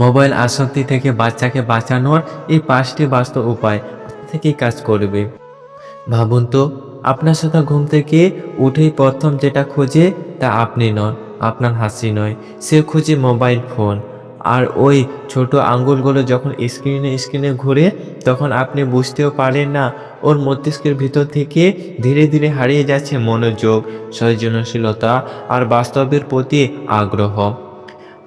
Mobile আসক্তি থেকে বাচ্চাকে বাঁচানোর এই পাঁচটি বাস্তব উপায় থেকে কাজ করবে? ভাবুন তো, আপনার সাথে ঘুম থেকে উঠেই প্রথম যেটা খোঁজে তা আপনি নন, আপনার হাসি নয়, সে খুঁজে মোবাইল ফোন। আর ওই ছোট আঙ্গুলগুলো যখন স্ক্রিনে স্ক্রিনে ঘুরে, তখন আপনি বুঝতেও পারেন না, ওর মস্তিষ্কের ভিতর থেকে ধীরে ধীরে হারিয়ে যাচ্ছে মনোযোগ, সৃজনশীলতা আর বাস্তবের প্রতি আগ্রহ।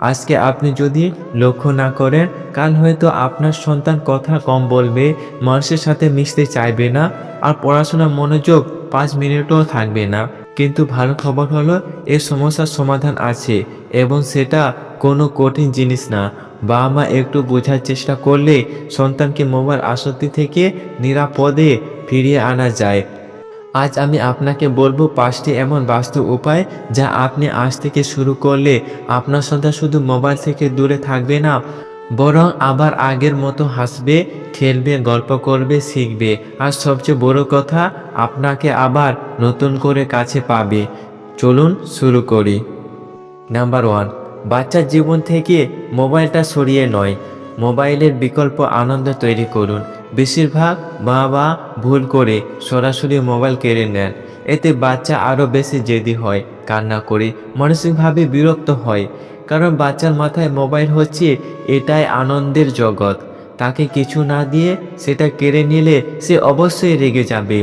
আজকে আপনি যদি লক্ষ্য না করেন, কাল হয়তো আপনার সন্তান কথা কম বলবে, মানুষের সাথে মিশতে চাইবে না, আর পড়াশোনার মনোযোগ পাঁচ মিনিটও থাকবে না। কিন্তু ভালো খবর হলো এর সমস্যার সমাধান আছে এবং সেটা কোনো কঠিন জিনিস না। বাবা মা একটু বোঝার চেষ্টা করলে সন্তানকে মোবাইল আসক্তি থেকে নিরাপদে ফিরিয়ে আনা যায়। আজ আমি আপনাকে বলব পাঁচটি এমন বাস্তব উপায় যা আপনি আজ থেকে শুরু করলে আপনার সন্তান শুধু মোবাইল থেকে দূরে থাকবে না, বরং আবার আগের মতো হাসবে, খেলবে, গল্প করবে, শিখবে। আর সবচেয়ে বড় কথা, আপনাকে আবার নতুন করে কাছে পাবে। চলুন শুরু করি। নাম্বার ওয়ান বাচ্চার জীবন থেকে মোবাইলটা সরিয়ে নয়। মোবাইলের বিকল্প আনন্দ তৈরি করুন। বেশিরভাগ বাবা ভুল করে সরাসরি মোবাইল কেড়ে নেন। এতে বাচ্চা আরও বেশি জেদি হয়, কান্না করে, মানসিকভাবে বিরক্ত হয়। কারণ বাচ্চার মাথায় মোবাইল হচ্ছে, এটাই আনন্দের জগৎ। তাকে কিছু না দিয়ে সেটা কেড়ে নিলে সে অবশ্যই রেগে যাবে।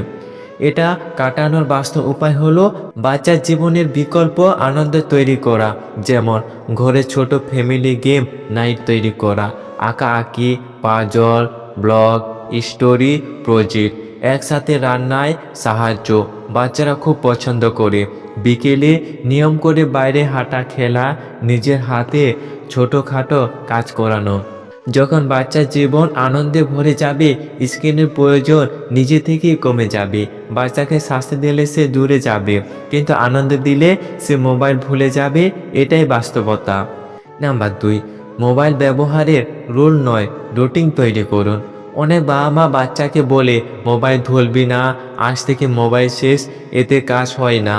এটা কাটানোর বাস্তব উপায় হলো বাচ্চার জীবনের বিকল্প আনন্দ তৈরি করা, যেমন ঘরে ছোট ফ্যামিলি গেম নাইট তৈরি করা আঁকা আঁকি পাজল, ব্লগ স্টোরি, প্রজেক্ট, একসাথে রান্নায় সাহায্য, বাচ্চারা খুব পছন্দ করে। বিকেলে নিয়ম করে বাইরে হাঁটা খেলা, নিজের হাতে ছোটোখাটো কাজ করানো। যখন বাচ্চার জীবন আনন্দে ভরে যাবে, স্ক্রিনের প্রয়োজন নিজে থেকেই কমে যাবে। বাচ্চাকে শাস্তি দিলে সে দূরে যাবে, কিন্তু আনন্দ দিলে সে মোবাইল ভুলে যাবে, এটাই বাস্তবতা। নাম্বার দুই, মোবাইল ব্যবহারের রুল নয়, রুটিন তৈরি করুন। অনেক বাবা মা বাচ্চাকে বলে, মোবাইল ধরবি না, আজ থেকে মোবাইল শেষ, এতে কাজ হয় না।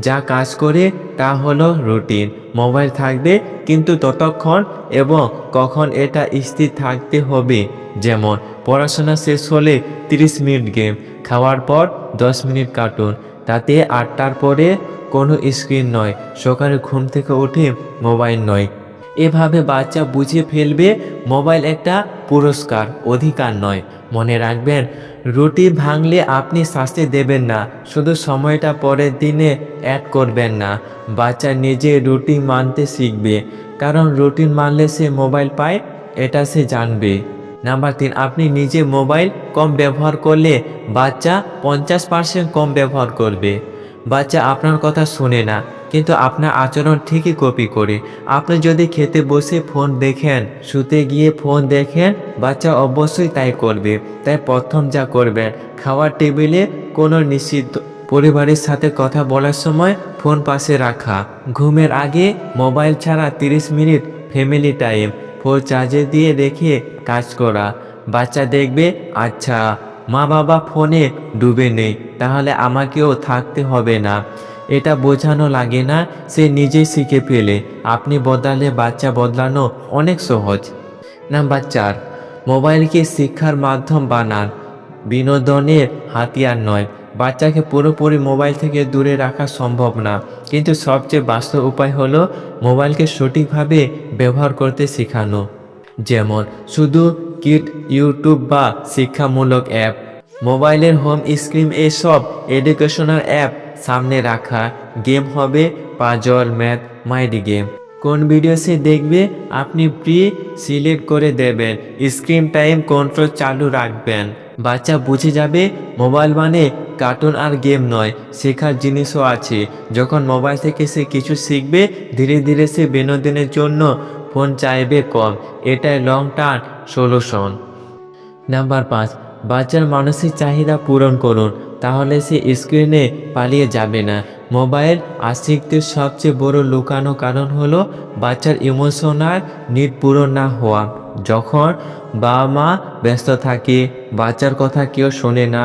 যা কাজ করে, তা হলো রুটিন। মোবাইল থাকবে, কিন্তু ততক্ষণ এবং কখন এটা স্থির থাকতে হবে। যেমন, পড়াশোনা শেষ হলে 30 মিনিট গেম, খাওয়ার পর 10 মিনিট কার্টুন। তাতে আটটার পরে কোনো স্ক্রিন নয়, সকালে ঘুম থেকে উঠে মোবাইল নয়। এভাবে বাচ্চা বুঝে ফেলবে মোবাইল একটা পুরস্কার, অধিকার নয়। মনে রাখবেন, রুটি ভাঙলে আপনি শাস্তি দেবেন না, শুধু সময়টা পরের দিনে অ্যাড করবেন না। বাচ্চা নিজে রুটিন মানতে শিখবে, কারণ রুটিন মানলে সে মোবাইল পায়, এটা সে জানবে। নাম্বার তিন, আপনি নিজে মোবাইল কম ব্যবহার করলে বাচ্চা পঞ্চাশ পার্সেন্ট কম ব্যবহার করবে। বাচ্চা আপনার কথা শুনে না কিন্তু আপনার আচরণ ঠিকই কপি করে। আপনি যদি খেতে বসে ফোন দেখেন, শুতে গিয়ে ফোন দেখেন, বাচ্চা অবশ্যই তাই করবে। তাই প্রথম যা করবেন, খাওয়ার টেবিলে কোনো নিষিদ্ধ পরিবারের সাথে কথা বলার সময় ফোন পাশে রাখা। ঘুমের আগে মোবাইল ছাড়া 30 মিনিট ফ্যামিলি টাইম ফোন চার্জে দিয়ে রেখে কাজ করা। বাচ্চা দেখবে আচ্ছা মা বাবা ফোনে ডুবে নেই, তাহলে আমাকেও থাকতে হবে না। এটা বোঝানো লাগে না, সে নিজেই শিখে ফেলে। আপনি বদলালে বাচ্চা বদলানো অনেক সহজ। নাম্বার চার, মোবাইলকে শিক্ষার মাধ্যম বানান। বিনোদনের হাতিয়ার নয়। বাচ্চাকে পুরোপুরি মোবাইল থেকে দূরে রাখা সম্ভব না। কিন্তু সবচেয়ে বাস্তব উপায় হলো মোবাইলকে সঠিকভাবে ব্যবহার করতে শেখানো। যেমন, শুধু কিট, ইউটিউব বা শিক্ষামূলক অ্যাপ। মোবাইলের হোম স্ক্রিন এসব এডুকেশনাল অ্যাপ সামনে রাখা গেম হবে পাজল ম্যাথ মাইডি গেম। কোন ভিডিও সে দেখবে আপনি প্রি সিলেক্ট করে দেবেন। স্ক্রিন টাইম কন্ট্রোল চালু রাখবেন। বাচ্চা বুঝে যাবে মোবাইল মানে কার্টুন আর গেম নয়, শেখার জিনিসও আছে। যখন মোবাইল থেকে সে কিছু শিখবে, ধীরে ধীরে সে বিনোদনের জন্য ফোন চাইবে কম। এটাই লং টার্ম সলিউশন নাম্বার পাঁচ, বাচ্চার মানসিক চাহিদা পূরণ করুন। তাহলে সে স্ক্রিনে পালিয়ে যাবে না। মোবাইল আসক্তির সবচেয়ে বড় লুকানো কারণ হলো বাচ্চার ইমোশনাল নিড পূরণ না হওয়া। যখন বাবা মা ব্যস্ত থাকে, বাচ্চার কথা কেউ শোনে না,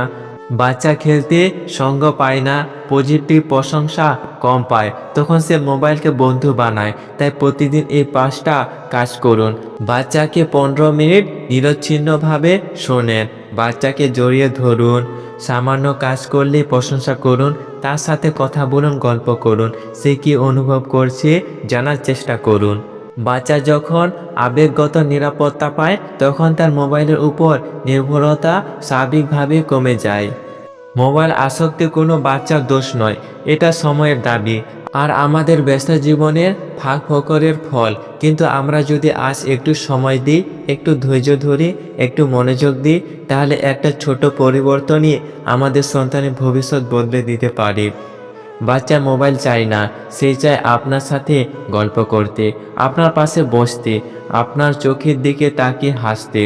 বাচ্চা খেলতে সঙ্গ পায় না পজিটিভ প্রশংসা কম পায়, তখন সে মোবাইলকে বন্ধু বানায়। তাই প্রতিদিন এই পাঁচটা কাজ করুন। বাচ্চাকে পনেরো মিনিট নিরচ্ছিন্নভাবে শোনেন, বাচ্চাকে জড়িয়ে ধরুন সামান্য কাজ করলে প্রশংসা করুন, তার সাথে কথা বলুন, গল্প করুন। সে কি অনুভব করছে, জানার চেষ্টা করুন। বাচ্চা যখন আবেগগত নিরাপত্তা পায়, তখন তার মোবাইলের উপর নির্ভরতা স্বাভাবিকভাবে কমে যায়। মোবাইল আসক্তি কোনো বাচ্চার দোষ নয়, এটা সময়ের দাবি। আর আমাদের ব্যস্ত জীবনের ফাঁক ফকরের ফল। কিন্তু আমরা যদি আজ একটু সময় দিই, একটু ধৈর্য ধরি, একটু মনোযোগ দিই, তাহলে একটা ছোট পরিবর্তনই আমাদের সন্তানের ভবিষ্যৎ বদলে দিতে পারে। বাচ্চা মোবাইল চায় না, সে চায় আপনার সাথে গল্প করতে, আপনার পাশে বসতে, আপনার চোখের দিকে তাকিয়ে হাসতে।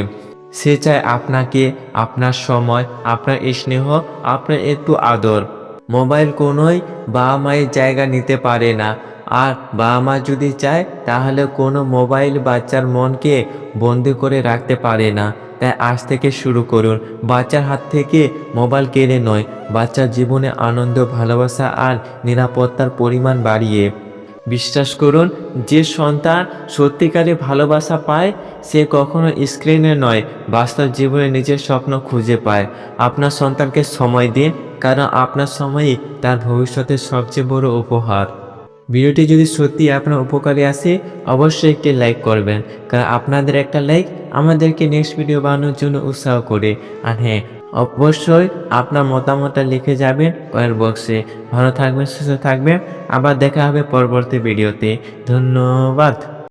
সে চায় আপনাকে, আপনার সময়, আপনার স্নেহ, আপনার একটু আদর। মোবাইল কোনোই বাবা মায়ের জায়গা নিতে পারে না। আর বাবা মা যদি চায়, তাহলে কোনো মোবাইল বাচ্চার মনকে বন্দি করে রাখতে পারে না। তাই আজ থেকে শুরু করুন। বাচ্চার হাত থেকে মোবাইল কেড়ে নয়। বাচ্চার জীবনে আনন্দ, ভালোবাসা আর নিরাপত্তার পরিমাণ বাড়িয়ে। বিশ্বাস করুন, যে সন্তান সত্যিকারে ভালোবাসা পায়, সে কখনো স্ক্রিনে নয়, বাস্তব জীবনে নিজের স্বপ্ন খুঁজে পায়। আপনার সন্তানকে সময় দিন, কারণ আপনার সময়ই তার ভবিষ্যতের সবচেয়ে বড় উপহার। ভিডিওটি যদি সত্যি আপনার উপকারে আসে, অবশ্যই একটি লাইক করবেন, কারণ আপনাদের একটা লাইক আমাদেরকে নেক্সট ভিডিও বানানোর জন্য উৎসাহ করে। আর হ্যাঁ অবশ্যই আপনার মতামতটা লিখে যাবেন কয়ের বক্সে। ভালো থাকবেন, সুস্থ থাকবেন। আবার দেখা হবে পরবর্তী ভিডিওতে। ধন্যবাদ।